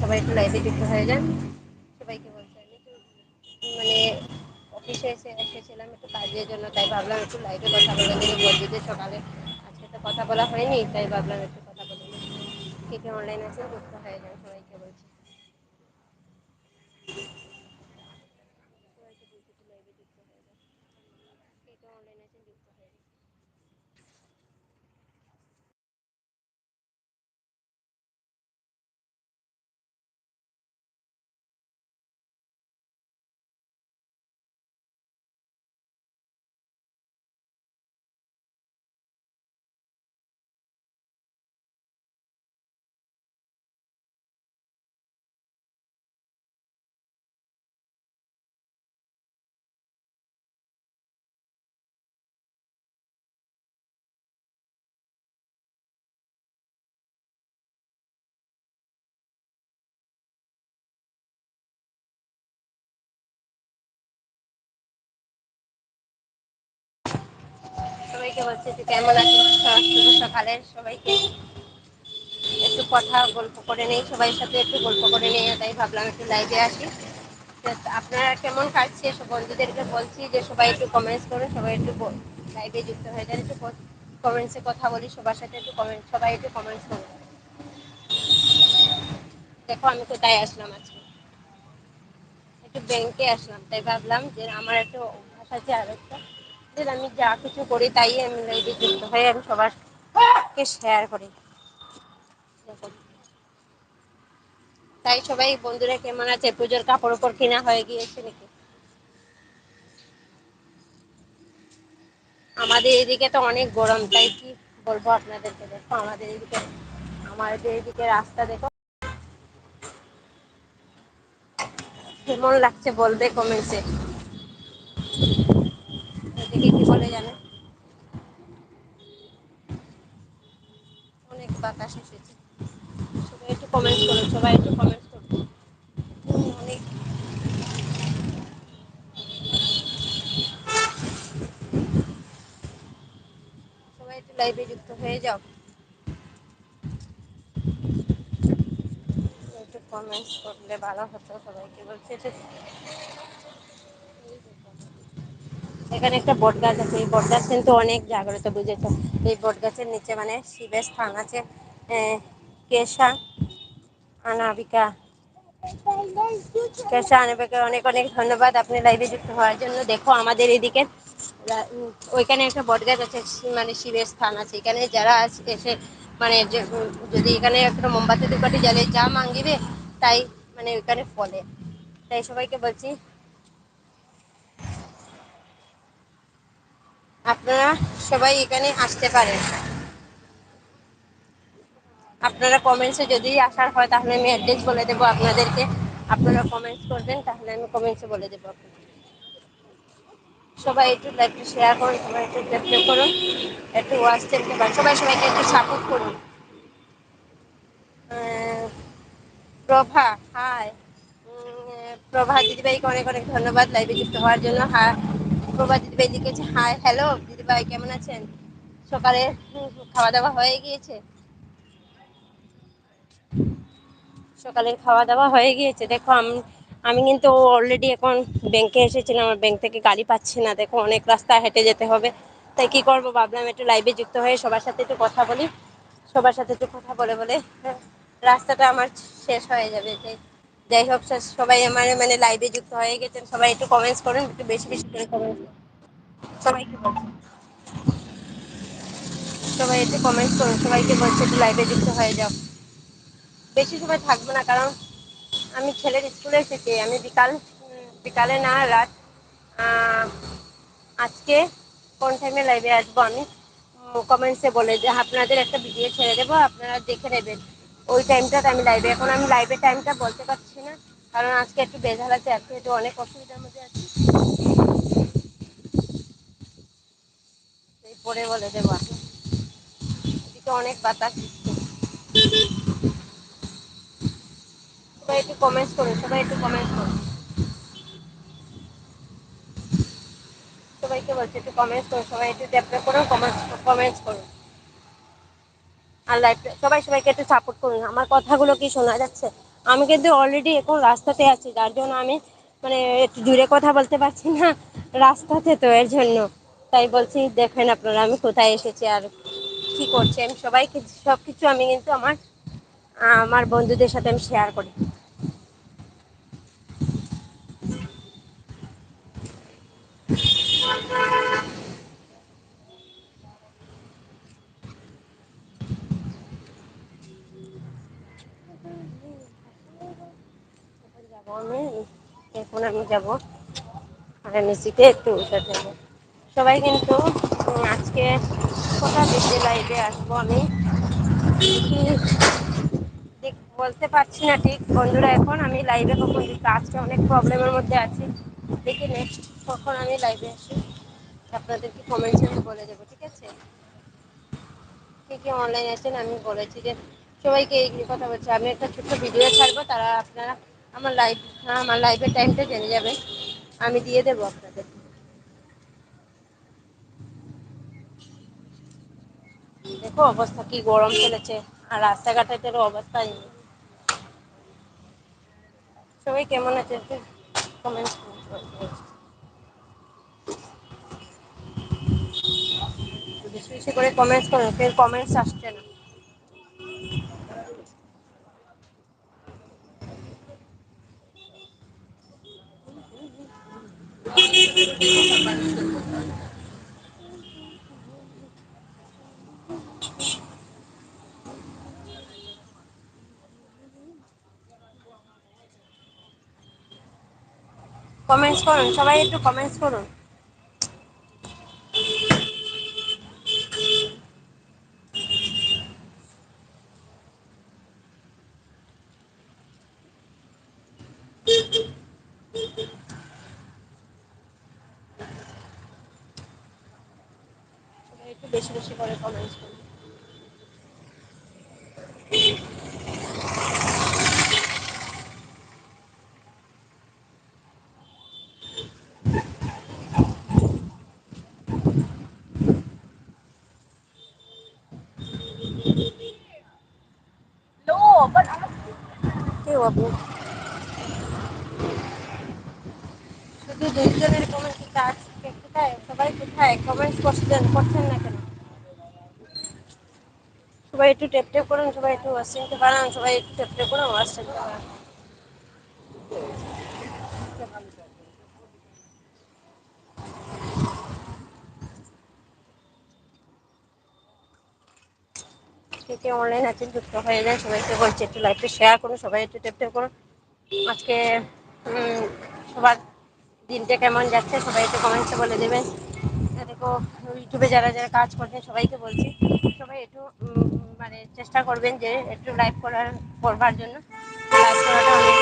সবাই একটু লাইভে যুক্ত হয়ে যান। সবাইকে বলছি আমি তো মানে অফিসে এসে, এসেছিলাম একটু কাজের জন্য, তাই ভাবলাম একটু লাইভে কথা বলে নিই। বন্ধুদের সকালে, আজকে তো কথা বলা হয়নি, তাই ভাবলাম একটু কথা বলে কে কে অনলাইন আছে, যুক্ত হয়ে যান সবাইকে বলছি। বলছি একটু লাইভে হয়ে অনলাইন যান। সবাইকে বলছি যে কেমন আছেন শুভ সকালের সবাইকে। একটু কথা, গল্প করে নেই, সবাই সাথে একটু গল্প করে নেই, তাই ভাবলাম একটু লাইভে আসি। আপনারা কেমন কাটছে? বন্ধুদেরকে বলছি যে সবাই একটু কমেন্টস করুন সবাই একটু লাইভে যুক্ত হয়ে যান, একটু কমেন্টসে কথা বলি, সবার সাথে একটু কমেন্ট সবাই একটু কমেন্টস করুন দেখো, আমি কোথায় আসলাম আজকে। একটু ব্যাংকে আসলাম, তাই ভাবলাম যে আমার একটু অভ্যাস আছে আর একটা আমি যা কিছু করি তাই আমি লাইভে যুক্ত হয়ে আমি সবারকে শেয়ার করি। তাই সবাই বন্ধুরা কেমন আছে? পুজোর কাপড় উপর কেনা হয়ে গিয়েছে নাকি? আমাদের এদিকে তো অনেক গরম, তাই কি বলব আপনাদেরকে? দেখো, আমাদের এদিকে আমাদের এদিকে রাস্তা দেখো। কেমন লাগছে বলবে কমেন্টসে এদিকে কি বলে জানে? অনেক বাতাস এসেছে। সবাই একটু কমেন্টস করুন সবাই একটু কমেন্টস করুন অনেক। সবাই একটু লাইভে যুক্ত হয়ে যাও। একটু কমেন্টস করলে ভালো হতো সবাইকে বলছে এখানে একটা বট গাছ আছে, এই বট গাছ কিন্তু অনেক জাগ্রত, বুঝেছ? এই বট গাছের নিচে মানে শিবের স্থান আছে কেশা অনাবিকা কেশা অনাবিকা অনেক অনেক ধন্যবাদ আপনি লাইভে যুক্ত হওয়ার জন্য। দেখো আমাদের এদিকে ওইখানে একটা বট গাছ আছে মানে শিবের স্থান আছে। এখানে যারা এসে মানে যদি এখানে একটা মোমবাতি দুপাটি জ্বালে যা মাঙ্গিবে, তাই মানে ওইখানে ফলে। তাই সবাইকে বলছি আপনারা সবাই এখানে আসতে পারেন। আপনারা কমেন্টসে যদি আসার হয়, তাহলে আমি অ্যাড্রেস বলে দেবো আপনাদেরকে। আপনারা কমেন্টস করবেন, তাহলে আমি কমেন্টসে বলে দেবো। সবাই একটু লাইভটা শেয়ার করুন, সবাই একটু সাবস্ক্রাইব করুন, একটু ওয়াচ দেখতে পারেন। সবাই সবাইকে একটু সাপোর্ট করুন। প্রভা হাই প্রভা দিদিভাইকে অনেক অনেক ধন্যবাদ লাইভে যুক্ত হওয়ার জন্য। হ্যাঁ প্রভা দিদিভাই লিখেছে হাই হ্যালো দিদিভাই কেমন আছেন? সকালে খাওয়া দাওয়া হয়ে গিয়েছে। সকালের খাওয়া দাওয়া হয়ে গিয়েছে। দেখো আমি আমি কিন্তু অলরেডি এখন ব্যাংকে এসেছিলাম আমার ব্যাংক থেকে গাড়ি পাচ্ছি না। দেখো অনেক রাস্তা হেঁটে যেতে হবে। তাই কি করব? ভাবলাম একটু লাইভে যুক্ত হয়ে সবার সাথে একটু কথা বলি। সবার সাথে একটু কথা বলে বলে হ্যাঁ, রাস্তাটা আমার শেষ হয়ে যাবে। তাই যাই হোক সবাই আমার মানে লাইভে যুক্ত হয়ে গেছেন, সবাই একটু কমেন্টস করুন, একটু বেশি বেশি করে কমেন্টস সবাইকে সবাই একটু কমেন্টস করুন, সবাইকে বলছে একটু লাইভে যুক্ত হয়ে যাও। বেশি সময় থাকব না, কারণ আমি ছেলের স্কুলে এসেছি, আমি বিকাল, বিকালে না, রাত আজকে কোন টাইমে লাইভে আসব আমি? কমেন্টসে বলে যে আপনাদের একটা ভিডিও ছেড়ে দেবো, আপনারা দেখে নেবেন। ওই টাইমটাতে আমি লাইভে এখন আমি লাইভের টাইমটা বলতে পারছি না, কারণ আজকে একটু আছে, আজকে একটু অনেক অসুবিধার মধ্যে আছি। পরে বলে দেবো এদিকে অনেক বাতাস সবাই একটু কমেন্টস করুন, সবাই একটু কমেন্টস করুন। সবাইকে বলছি, একটু কমেন্টস করুন, সবাই একটু ট্যাপ করুন কমেন্টস কমেন্টস করুন। আর লাইফটা সবাই সবাইকে একটু সাপোর্ট করুন। আমার কথাগুলো কি শোনা যাচ্ছে? আমি কিন্তু অলরেডি এখন রাস্তাতে আছি, যার জন্য আমি মানে একটু দূরে কথা বলতে পারছি না রাস্তাতে তো, এর জন্য। তাই বলছি, দেখেন আপনারা, আমি কোথায় এসেছি আর কি করছি? আমি সবাইকে সব কিছু আমি কিন্তু আমার আমার বন্ধুদের সাথে আমি শেয়ার করি। যাব আমি এখন আমি যাব মিশিকে একটু ওষুধ নেব সবাই কিন্তু আজকে কোথা দিতে লাইভে আসব আমি? ঠিক বলতে পারছি না ঠিক। বন্ধুরা, এখন আমি লাইভে কখন আজকে অনেক প্রবলেমের মধ্যে আছি। দেখি নেক্সট কখন আমি লাইভে আসি। আপনাদেরকে কমেন্টসে আমি বলে দেবো, ঠিক আছে? কে কে অনলাইন আছেন আমি বলেছি যে সবাইকে এই কথা বলছি। আমি একটা ছোট্ট ভিডিও ছাড়বো, তারা আপনারা আমার লাইভ আমার লাইভের টাইমটা জেনে যাবে। আমি দিয়ে দেবো আপনাদের। দেখো অবস্থা কি গরম চলেছে, আর রাস্তাঘাটের অবস্থাই নেই। সবাই কেমন আছে করুন বেশি বেশি করে কমেন্টস করুন কেউ কমেন্টস আসছে না। কমেন্টস করুন সবাই একটু কমেন্টস করুন। একটু বেশি বেশি করে কমেন্টস করুন। কেউ শুধু দুইজনের কমেন্ট কাজ কোথায় সবাই কোথায়? কমেন্টস করছেন করছেন না কেন? সবাই একটু টেপ টেপ করুন, সবাই একটু ওয়াশ বানান, সবাই একটু টেপ টেপ করুন ওয়াশ চিনতে কে কে অনলাইন আছেন, যুক্ত হয়ে যায় সবাইকে বলছি একটু লাইভটা শেয়ার করুন, সবাই একটু টেপ টেপ করুন। আজকে সবার দিনটা কেমন যাচ্ছে, সবাই একটু কমেন্টসে বলে দেবেন। দেখো ইউটিউবে যারা যারা কাজ করছেন, সবাইকে বলছি, সবাই একটু মানে চেষ্টা করবেন যে একটু লাইভ করার, করবার জন্য। লাইভ করাটা অনেক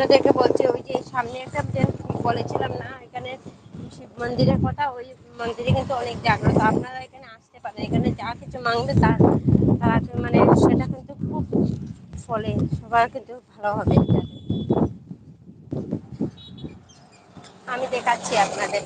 আপনাদেরকে বলছি, ওই যে সামনে একটা বলেছিলাম না, এখানে শিব মন্দিরের কথা, ওই মন্দিরে কিন্তু অনেক জাগ্রত। আপনারা এখানে আসতে পারেন, এখানে যা কিছু মাংবে তার তার মানে সেটা কিন্তু খুব ফলে সবার কিন্তু ভালো হবে। আমি দেখাচ্ছি আপনাদের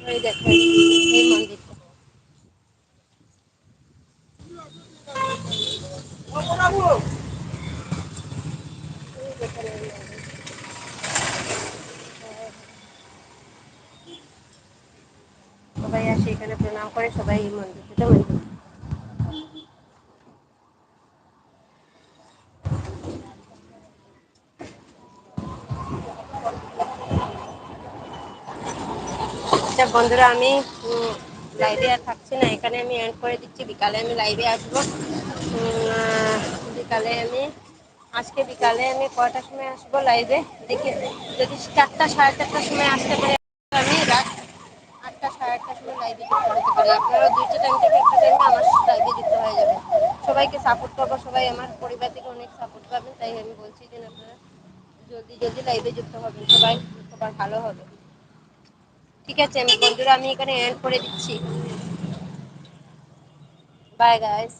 ওই দেখেন, এই মন্দিরটা এই দেখেন এই মন্দির। সবাই আসে এখানে প্রণাম করে সবাই এই মন্দিরটা মন্দির আচ্ছা বন্ধুরা, আমি লাইভে আর থাকছি না। এখানে আমি এন্ড করে দিচ্ছি। বিকালে আমি লাইভে আসব। বিকালে আমি, আজকে বিকালে আমি কয়টার সময় আসব লাইভে দেখি, যদি চারটা, সাড়ে চারটার সময় আসতে পারি, আমি সবাইকে সাপোর্ট করব। সবাই আমার পরিবার থেকে অনেক সাপোর্ট পাবেন। তাই আমি বলছি যে আপনারা জলদি জলদি লাইভে যুক্ত হবেন। সবাই সবার ভালো হবে। ঠিক আছে, আমি বন্ধুরা, আমি এখানে অ্যাড করে দিচ্ছি। Bye guys